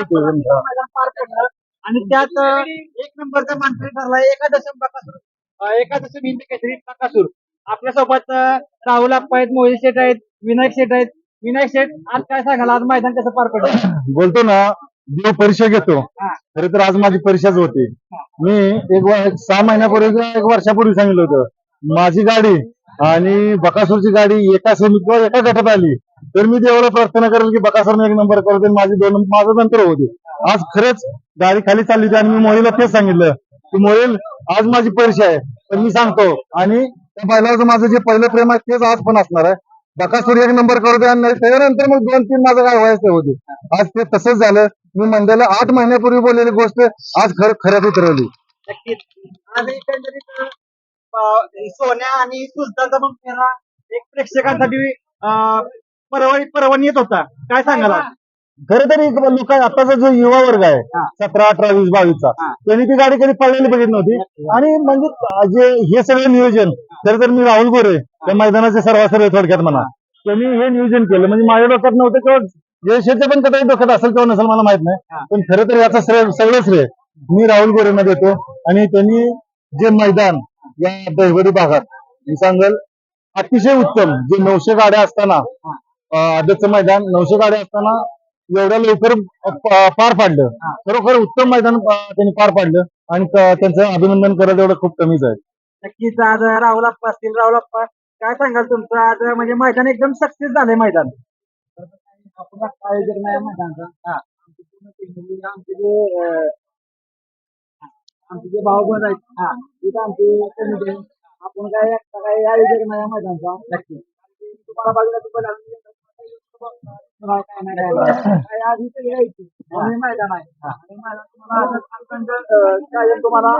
मैदान पार पडलं. आणि त्यात अं, एक नंबरचा मानकरी ठरला एकादश बकासूर अं, एकादश हिंद केसरी बकासूर आपल्यासोबत अं, राहुल अप्पा आहेत मोहित शेठ आहेत विनायक शेठ आहेत. विनायक शेठ आज काय सांगाल? आज मैदान कसं पार पडलं? बोलतो ना देव परीक्षा घेतो. हा. खरे तर आज माझी परीक्षाच होती. मी एक सहा महिन्यापूर्वी एक वर्षापूर्वी सांगितलं होतं. माझी गाडी आणि बकासूरची गाडी एका सेमीत किंवा एका गटात आली. तर मी देवाला प्रार्थना करेल की बकासरने एक नंबर करू दे माझी दोन माझं नंतर होऊ दे. आज खरंच गाडी खाली चालली होती आणि मी मोहिलला तेच सांगितलं की मोहिल आज माझी परीक्षा आहे. तर मी सांगतो आणि त्या बैलाचं माझं जे पहिलं प्रेम आहे तेच आज पण असणार आहे. बकासूर एक नंबर करू दे आणि त्याच्यानंतर मग दोन तीन माझं काय व्हायचं होते आज ते तसंच झालं. मी मंडळाला आठ महिन्यापूर्वी बोललेली गोष्ट आज खर खऱ्यात उतरवली. आज एकंदरीत सोन्या आणि सुलतानचा मग एक प्रेक्षकांसाठी अं, परवणी परवणी येत होता काय सांगाल? खरं तरी लोक आताचा जो युवा वर्ग आहे. सतरा अठरा वीस बावीसचा. त्यांनी ती गाडी कधी पळलेली बघितली नव्हती आणि म्हणजे जे हे सगळं नियोजन खरं तर मी राहुल गोरे त्या मैदानाचे सर्वासर्व थोडक्यात म्हणा त्यांनी हे नियोजन केलं म्हणजे माझ्या डोक्यात नव्हतं किंवा जयशेच्या पण कधी डोक्यात असेल किंवा नसेल मला माहीत. नाही पण खरं तर याचा श्रेय सगळं श्रेय मी राहुल गोरेंना देतो आणि त्यांनी जे मैदान या दहिवडी भागात मी सांगेल अतिशय उत्तम जे नऊशे गाड्या असताना अं, आदतचं मैदान नऊशे गाड्या असताना एवढ्या लवकर पार पाडलं. खरोखर उत्तम मैदान त्यांनी पार पाडलं आणि त्यांचं अभिनंदन करत एवढं खूप कमीच आहे. नक्कीच आज राहुल अप्पा असतील राहुल अप्पा काय सांगाल तुमचं? आज म्हणजे मैदान एकदम सक्सेस झालंय मैदान. हा. आमची जे अं, आमचे जे भाऊ आहेत हा तिथं आमची. आपण काय आयोजक नाही मैदानचा. नक्की तुम्हाला तुम्हाला मैदान आहे. तुम्हाला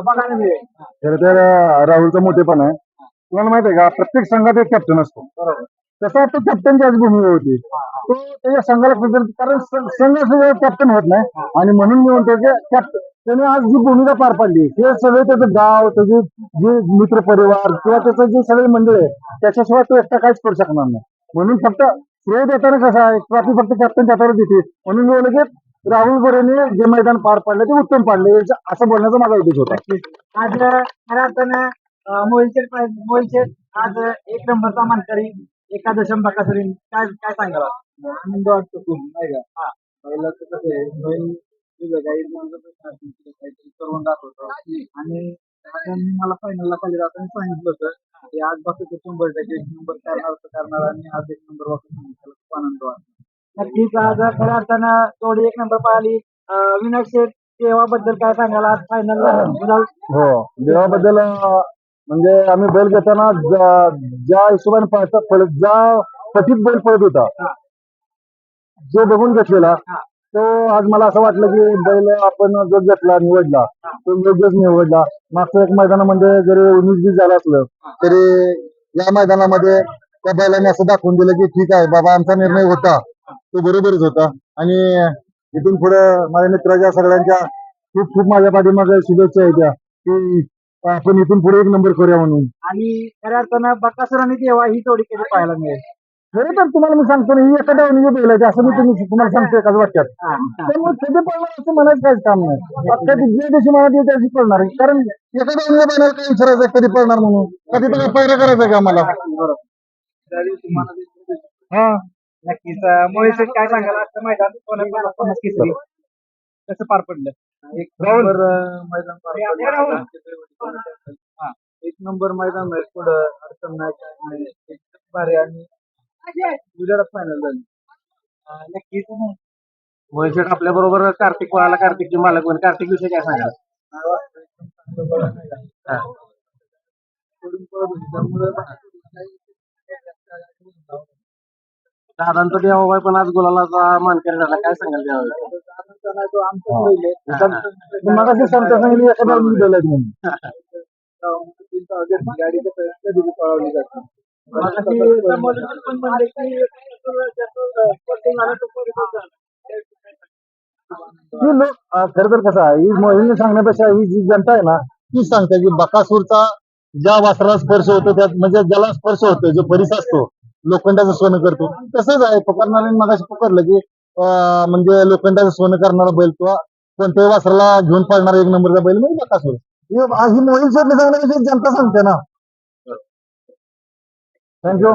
बघायला मिळेल. खरं तर अं, राहुलचा मोठेपण आहे. तुम्हाला माहीत आहे का प्रत्येक संघात एक कॅप्टन असतो. बरोबर. तसा तो कॅप्टनची आज भूमिका होती. तो त्याच्या संघाला कारण संघ कॅप्टन होत नाही. आणि म्हणून मी म्हणतो की कॅप्टन त्याने आज जी भूमिका पार पाडली ते सगळे त्याचं गाव त्याचे जे मित्र परिवार किंवा त्याचं जे सगळे मंडळ आहे त्याच्याशिवाय तो एकटा काहीच करू शकणार नाही. म्हणून फक्त श्रेय देताना कसं आहे ट्रॉफी फक्त कॅप्टन त्याच्यावर देते. म्हणून मी बोललो की राहुल गोरेने जे मैदान पार पाडलं ते उत्तम पाडले. असं बोलण्याचा माझा उद्देश होता. आज खऱ्या अर्थानं मोहिलशेठ मोहिलशेठ आज एक नंबरचा मानकरी एकादशम बकासुरी काय काय सांगाल? आनंद वाटतो खूप नाही का? हा. पहिलं तर कसं आहे काही काहीतरी करून दाखवतो. आणि त्यांनी मला फायनलला खाली जाताना सांगितलं होतं की आज बघतो शंभर टक्के एक नंबर करणार करणार आणि आज एक नंबर त्याला खूप आनंद वाटतो. नक्कीच आज खऱ्या अर्थानं जोडी एक नंबर पाहिली विनायक शेठ देवाबद्दल काय सांगाल? आज फायनलला हो देवाबद्दल म्हणजे आम्ही बैल घेताना ज्या- हिशोबाने पळतात पळत ज्या पटीत बैल पळत होता जो बघून घेतलेला तो आज मला असं वाटलं की बैल आपण जो घेतला निवडला तो योग्यच निवडला. मागच्या एक मैदानामध्ये जरी उन्नीस बीस झालं असलं तरी या मैदानामध्ये त्या बैलाने असं दाखवून दिलं की ठीक आहे बाबा आमचा निर्णय होता. तो बरोबरच होता. आणि इथून पुढे माझ्या मित्राच्या सगळ्यांच्या खूप खूप माझ्या पाठीमागे शुभेच्छा आहेत त्या. की आपण इथून पुढे एक नंबर करूया म्हणून. आणि खऱ्या अर्थानं बकासूर आणि देवा ही जोडी कधी पाहायला मिळेल. खरं तर तुम्हाला मी सांगतो ना ही एका डावणी बैल आहे असं मी तुम्ही तुम्हाला सांगतो एकाच वाक्यात. त्यामुळे कधी पळणार असं म्हणायचं काहीच काम नाही. ज्या दिवशी मला येते त्याची पळणार आहे. कारण एका डावणी बैलाला काही विचारायचं कधी पळणार म्हणून? कधी त्याला पहिलं करायचं का मला हा. नक्कीच. मोहित काय सांगाल? आजचं मैदान केसरी? कसं पार पडलं? एक नंबर मैदान पार पडलं. हा, एक नंबर मैदान आहे. पुढं अडचण नाही एकदम भारी आणि उजेडात फायनल झाली. अं, नक्कीच. मोहिशेट आपल्या बरोबर कार्तिक पळाला कार्तिकचे मालक पण कार्तिक विषय काय सांगा दादांचा देवाबाई पण आज गुलालाचा मानकरी झाला. काय सांगाल देवाबाई सांगता सांगितलं म्हणून. कसं कधी बी पळवली जाते खरं तर कसं आहे ही मोहिनी सांगण्यापेक्षा ही जी जनता आहे ना ती सांगते की बकासूरचा ज्या वासराला स्पर्श होतो त्यात म्हणजे ज्याला स्पर्श होतो जो परिस असतो लोखंडाचं सोनं करतो. तसंच आहे. पकडणाऱ्याने मगाशी पकडलं की म्हणजे लोखंडाचं सोनं करणारा बैल किंवा कोणत्याही वासराला घेऊन पाळणारा एक नंबरचा बैल म्हणजे बकासूर ही ही मोहीम सोडली सांगण्याविषयी जनता सांगते ना. थँक्यू